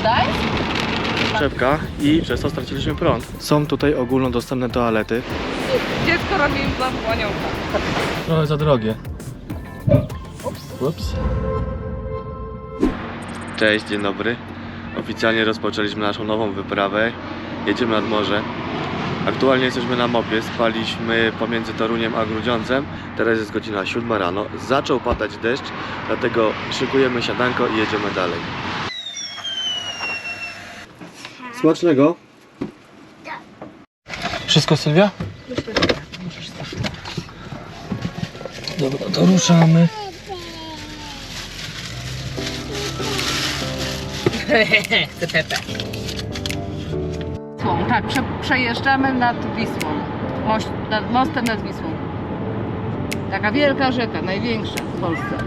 Gdańsk? Czepka i przez to straciliśmy prąd. Są tutaj ogólnodostępne toalety. Dziecko robi im dla aniołka. Trochę za drogie. Ups. Cześć, dzień dobry. Oficjalnie rozpoczęliśmy naszą nową wyprawę. Jedziemy nad morze. Aktualnie jesteśmy na mopie, spaliśmy pomiędzy Toruniem a Grudziądzem. Teraz jest godzina 7 rano. Zaczął padać deszcz, dlatego szykujemy siadanko i jedziemy dalej. Smacznego. Wszystko Sylwia? Dobra, to ruszamy. Chcę Pepe. Tak, prze, przejeżdżamy nad Wisłą. Mość, nad mostem nad Wisłą. Taka wielka rzeka, największa w Polsce.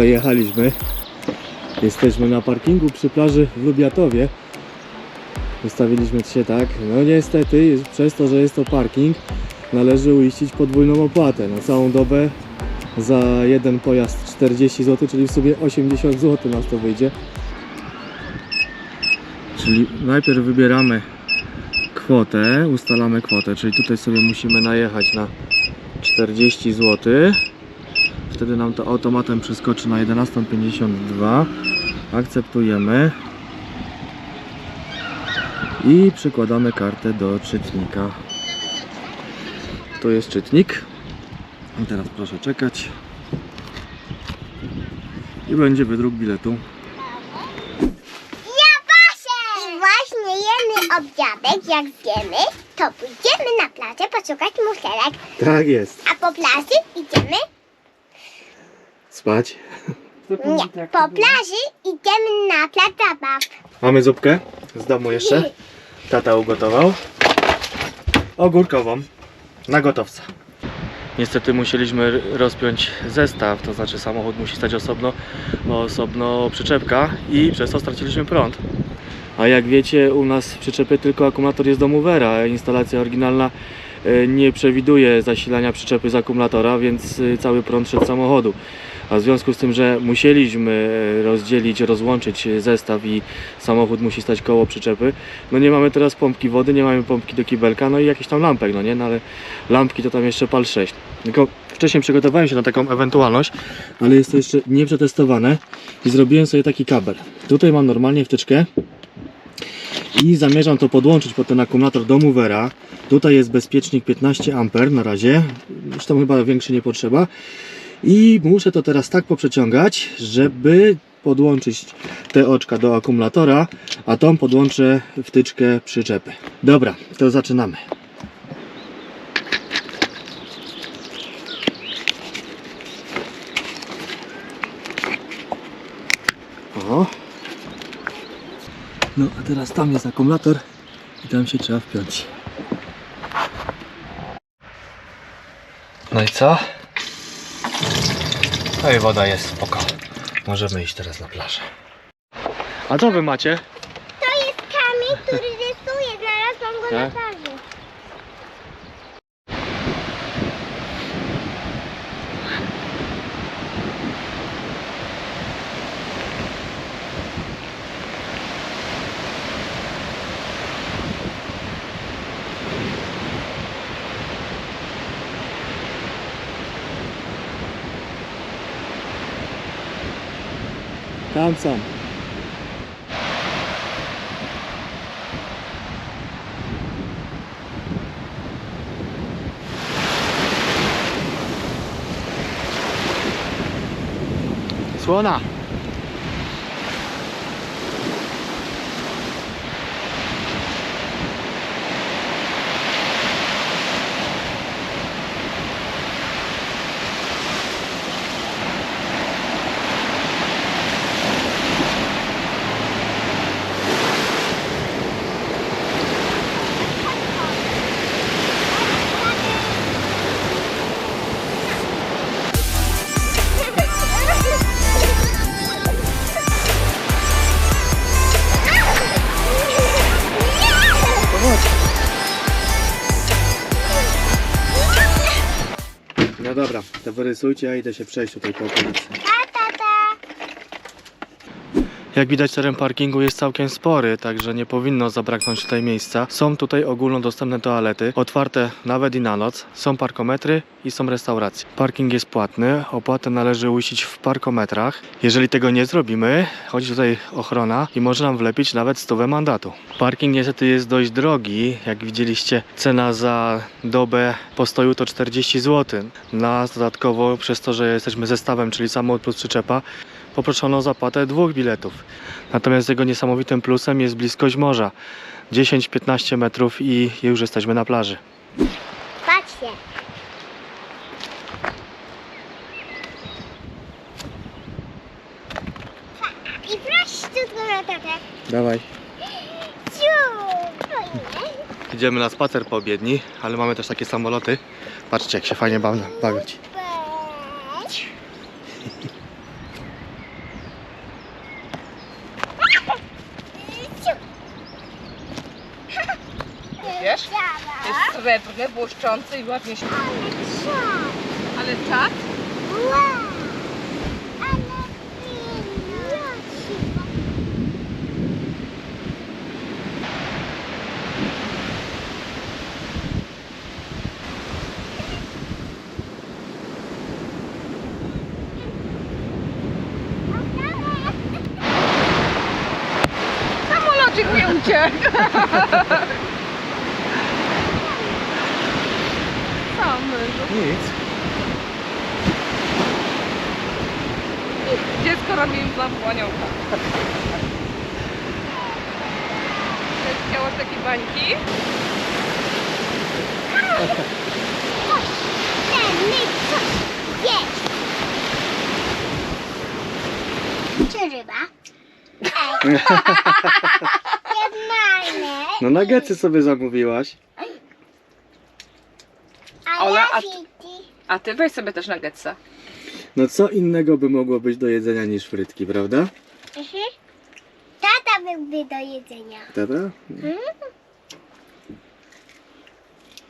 Dojechaliśmy. Jesteśmy na parkingu przy plaży w Lubiatowie. Ustawiliśmy się tak. No niestety, przez to, że jest to parking, należy uiścić podwójną opłatę na całą dobę za jeden pojazd 40 zł, czyli w sumie 80 zł nas to wyjdzie. Czyli najpierw wybieramy kwotę, ustalamy kwotę, czyli tutaj sobie musimy najechać na 40 zł. Wtedy nam to automatem przeskoczy na 11.52. Akceptujemy. I przykładamy kartę do czytnika. To jest czytnik. I teraz proszę czekać. I będzie wydruk biletu. I właśnie jemy obiadek, jak zjemy, to pójdziemy na plażę poszukać muszelek, Tak jest. a po plaży idziemy, Spać. nie, po plaży idziemy na plac zabaw. Mamy zupkę z domu jeszcze. Tata ugotował. Ogórkową. Na gotowca. Niestety musieliśmy rozpiąć zestaw, to znaczy samochód musi stać osobno, bo osobno przyczepka i przez to straciliśmy prąd. A jak wiecie, u nas w przyczepie tylko akumulator jest do movera, a instalacja oryginalna nie przewiduje zasilania przyczepy z akumulatora, więc e, cały prąd szedł samochodu. A w związku z tym, że musieliśmy e, rozdzielić, rozłączyć e, zestaw i samochód musi stać koło przyczepy, no nie mamy teraz pompki wody, nie mamy pompki do kibelka, no i jakiś tam lampek, no nie, no ale lampki to tam jeszcze pal 6. Tylko wcześniej przygotowałem się na taką ewentualność, ale jest to jeszcze nieprzetestowane i zrobiłem sobie taki kabel. Tutaj mam normalnie wtyczkę i zamierzam to podłączyć pod ten akumulator do movera. Tutaj jest bezpiecznik 15 A na razie, zresztą chyba większy nie potrzeba. I muszę to teraz tak poprzeciągać, żeby podłączyć te oczka do akumulatora, a tą podłączę wtyczkę przyczepy. Dobra, to zaczynamy. O. No a teraz tam jest akumulator i tam się trzeba wpiąć. No i co? No i woda jest spoko. Możemy iść teraz na plażę. A co wy macie? To jest kamień, który rysuje, znalazłam go na Tak? plaży. Słona. Wyrysujcie, ja idę się przejść tutaj po okolicy. Jak widać teren parkingu jest całkiem spory, także nie powinno zabraknąć tutaj miejsca. Są tutaj ogólnodostępne toalety, otwarte nawet i na noc. Są parkometry i są restauracje. Parking jest płatny, opłatę należy uiścić w parkometrach. Jeżeli tego nie zrobimy, chodzi tutaj ochrona i może nam wlepić nawet stówę mandatu. Parking niestety jest dość drogi. Jak widzieliście, cena za dobę postoju to 40 zł. Nas dodatkowo, przez to, że jesteśmy zestawem, czyli samochód plus przyczepa, poproszono o zapłatę dwóch biletów. Natomiast jego niesamowitym plusem jest bliskość morza. 10-15 metrów i już jesteśmy na plaży. Patrzcie. I proszę tu tatę. Dawaj. Idziemy na spacer po obiedni, ale mamy też takie samoloty. Patrzcie, jak się fajnie bawią. Jest srebrny, błyszczący i ładnie się... Ale czad. Ale czad? Wow. Ale mi uciekł. Nic. Dziecko robi im znowu aniołka. Chciałaś takie bańki? Coś jeść. Czy ryba? Ej. Normalne. No nuggetsy sobie zamówiłaś. Ola, a-. A ty weź sobie też nuggetsa. No co innego by mogło być do jedzenia niż frytki, prawda? Mhm. Tata byłby do jedzenia. Dobra? Mhm.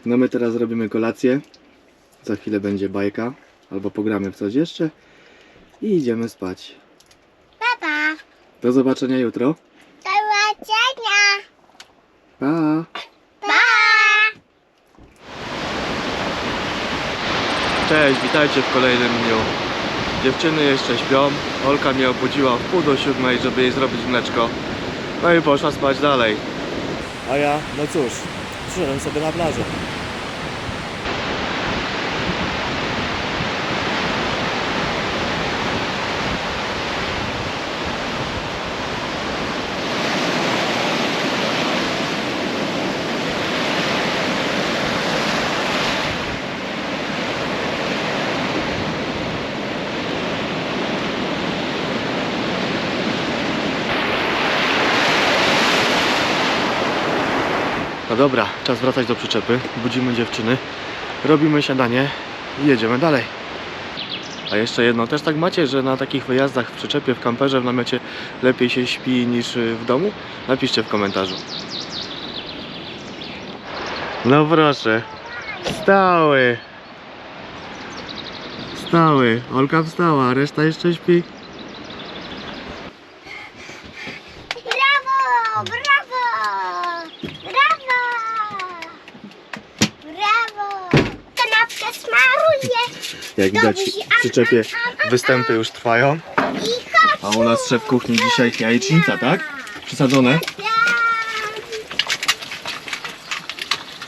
No my teraz robimy kolację. Za chwilę będzie bajka. Albo pogramy w coś jeszcze. I idziemy spać. Papa. Do zobaczenia jutro. Do zobaczenia. Pa. Cześć, witajcie w kolejnym dniu. Dziewczyny jeszcze śpią. Olka mnie obudziła w pół do siódmej, żeby jej zrobić mleczko. No i poszła spać dalej. A ja, no cóż, przyszedłem sobie na plażę. No dobra, czas wracać do przyczepy. Budzimy dziewczyny, robimy śniadanie i jedziemy dalej. A jeszcze jedno, też tak macie, że na takich wyjazdach w przyczepie, w kamperze, w namiocie lepiej się śpi niż w domu? Napiszcie w komentarzu. No proszę, wstały. Wstały. Olka wstała, reszta jeszcze śpi. Jak widać w przyczepie występy już trwają. A u nas szef kuchni dzisiaj jajecznica, tak? Przysadzone?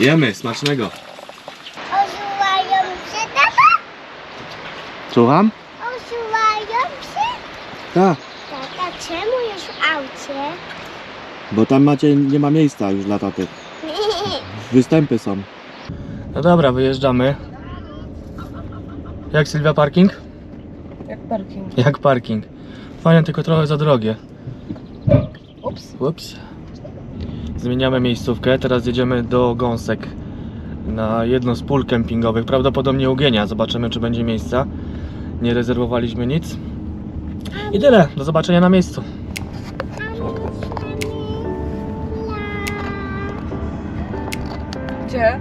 Jemy, smacznego. Osuwają się, tata? Słucham? Osuwają się? Tak. Tata, czemu jest w aucie? Bo tam macie, nie ma miejsca już dla taty. Występy są. No dobra, wyjeżdżamy. Jak Sylwia parking? Jak parking. Jak parking. Fajnie, tylko trochę za drogie. Ups. Ups. Zmieniamy miejscówkę, teraz jedziemy do Gąsek na jedno z pól kempingowych, prawdopodobnie u Gienia. Zobaczymy, czy będzie miejsca. Nie rezerwowaliśmy nic. I tyle, do zobaczenia na miejscu. Gdzie?